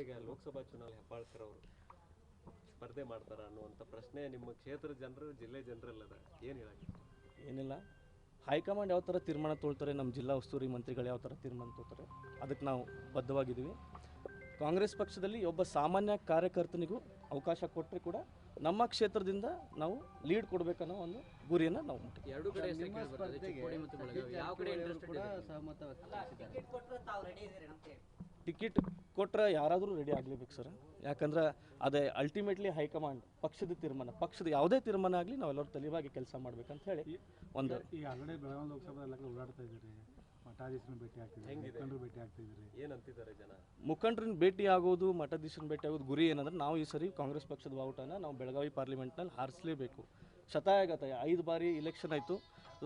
ಈಗ ಲೋಕಸಭಾ ಚುನಾವಣೆ ಹೆಬ್ಬಾಳ್ಕರ್ ಅವರು ಸ್ಪರ್ಧೆ ಮಾಡ್ತಾರ ಅನ್ನುವಂಥ ಪ್ರಶ್ನೆ ನಿಮ್ಮ ಕ್ಷೇತ್ರದ ಜನರು ಜಿಲ್ಲೆ ಜನರಲ್ಲದ ಏನು ಹೇಳಕ್ಕೆ ಏನಿಲ್ಲ. ಹೈಕಮಾಂಡ್ ಯಾವ ಥರ ತೀರ್ಮಾನ ತೊಳ್ತಾರೆ ನಮ್ಮ ಜಿಲ್ಲಾ ಉಸ್ತುವಾರಿ ಮಂತ್ರಿಗಳು ಯಾವ ಥರ ತೀರ್ಮಾನ ತೊಗೊಳ್ತಾರೆ ಅದಕ್ಕೆ ನಾವು ಬದ್ಧವಾಗಿದ್ದೀವಿ. ಕಾಂಗ್ರೆಸ್ ಪಕ್ಷದಲ್ಲಿ ಒಬ್ಬ ಸಾಮಾನ್ಯ ಕಾರ್ಯಕರ್ತನಿಗೂ ಅವಕಾಶ ಕೊಟ್ಟರೆ ಕೂಡ ನಮ್ಮ ಕ್ಷೇತ್ರದಿಂದ ನಾವು ಲೀಡ್ ಕೊಡಬೇಕನ್ನೋ ಒಂದು ಗುರಿಯನ್ನು ನಾವು. ಎರಡು ಕಡೆ ಸಹಮತ ಟಿಕೆಟ್ ಕೊಟ್ಟರೆ ಯಾರಾದರೂ ರೆಡಿ ಆಗಲೇಬೇಕು ಸರ್ ಯಾಕಂದ್ರೆ ಅದೇ ಅಲ್ಟಿಮೇಟ್ಲಿ ಹೈಕಮಾಂಡ್ ಪಕ್ಷದ ತೀರ್ಮಾನ ಪಕ್ಷದ ಯಾವುದೇ ತೀರ್ಮಾನ ಆಗಲಿ ನಾವೆಲ್ಲರೂ ತಲೆವಾಗಿ ಕೆಲಸ ಮಾಡ್ಬೇಕಂತ ಹೇಳಿ ಒಂದು ಈ ಆಲ್ರೆಡಿ ಬೆಳಗಾವಿ ಲೋಕಸಭಾ ಎಲ್ಲ ಓಡಾಡ್ತಾ ಇದ್ದೀರಿ. ಭೇಟಿ ಆಗ್ತಿದ್ದೀರಿ. ಜನ? ಮುಖಂಡರನ್ನ ಭೇಟಿ ಆಗೋದು ಮಠಾಧೀಶನ ಭೇಟಿ ಆಗೋದು ಗುರಿ ಏನಂದ್ರೆ ನಾವು ಈ ಸರಿ ಕಾಂಗ್ರೆಸ್ ಪಕ್ಷದ ಬಾವುಟನ ನಾವು ಬೆಳಗಾವಿ ಪಾರ್ಲಿಮೆಂಟ್ನಲ್ಲಿ ಹಾರಿಸಲೇಬೇಕು. ಶತಾಯಗತಾಯ ಐದು ಬಾರಿ ಇಲೆಕ್ಷನ್ ಆಯಿತು.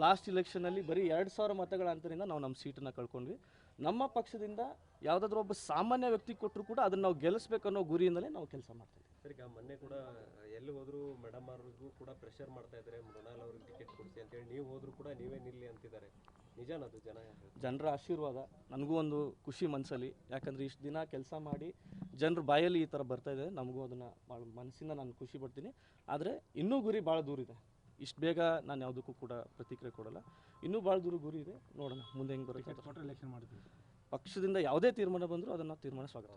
ಲಾಸ್ಟ್ ಇಲೆಕ್ಷನಲ್ಲಿ ಬರೀ ಎರಡು ಸಾವಿರ ಮತಗಳ ಅಂತರಿಂದ ನಾವು ನಮ್ಮ ಸೀಟನ್ನು ಕಳ್ಕೊಂಡ್ವಿ. ನಮ್ಮ ಪಕ್ಷದಿಂದ ಯಾವುದಾದ್ರೂ ಒಬ್ಬ ಸಾಮಾನ್ಯ ವ್ಯಕ್ತಿ ಕೊಟ್ಟರು ಕೂಡ ಅದನ್ನು ನಾವು ಗೆಲ್ಲಿಸ್ಬೇಕನ್ನೋ ಗುರಿಯಿಂದಲೇ ನಾವು ಕೆಲಸ ಮಾಡ್ತೀವಿ ಸರಿ ಮೊನ್ನೆ ಕೂಡ ಎಲ್ಲಿ ಹೋದ್ರು ಮೇಡಮ್ ಅವ್ರಿಗೂ ಕೂಡ ಪ್ರೆಷರ್ ಮಾಡ್ತಾ ಇದ್ದಾರೆ ಮೃಣಾಲ್ ಅವ್ರಿಗೆ ಟಿಕೆಟ್ ಕೊಡಿಸಿ ಅಂತೇಳಿ ನೀವು ಹೋದ್ರು ಕೂಡ ನೀವೇ ನಿಲ್ಲಿ ಅಂತಿದ್ದಾರೆ. ನಿಜನದು ಜನ ಜನರ ಆಶೀರ್ವಾದ ನನಗೂ ಒಂದು ಖುಷಿ ಮನಸ್ಸಲ್ಲಿ ಯಾಕಂದರೆ ಇಷ್ಟು ದಿನ ಕೆಲಸ ಮಾಡಿ ಜನರ ಬಾಯಲ್ಲಿ ಈ ಥರ ಬರ್ತಾ ಇದೆ ನಮಗೂ ಅದನ್ನು ಭಾಳ ಮನಸ್ಸಿಂದ ನಾನು ಖುಷಿ ಪಡ್ತೀನಿ. ಆದರೆ ಇನ್ನೂ ಗುರಿ ಭಾಳ ದೂರ ಇದೆ ಇಷ್ಟು ಬೇಗ ನಾನು ಯಾವುದಕ್ಕೂ ಕೂಡ ಪ್ರತಿಕ್ರಿಯೆ ಕೊಡಲ್ಲ. ಇನ್ನೂ ಭಾಳ ದೂರ ಗುರಿ ಇದೆ. ನೋಡೋಣ ಮುಂದೆ ಹೆಂಗೆ ಬರುತ್ತೆ ಎಲೆಕ್ಷನ್ ಮಾಡ್ತೀವಿ. ಪಕ್ಷದಿಂದ ಯಾವುದೇ ತೀರ್ಮಾನ ಬಂದರೂ ಅದನ್ನು ತೀರ್ಮಾನ ಸ್ವಾಗತ.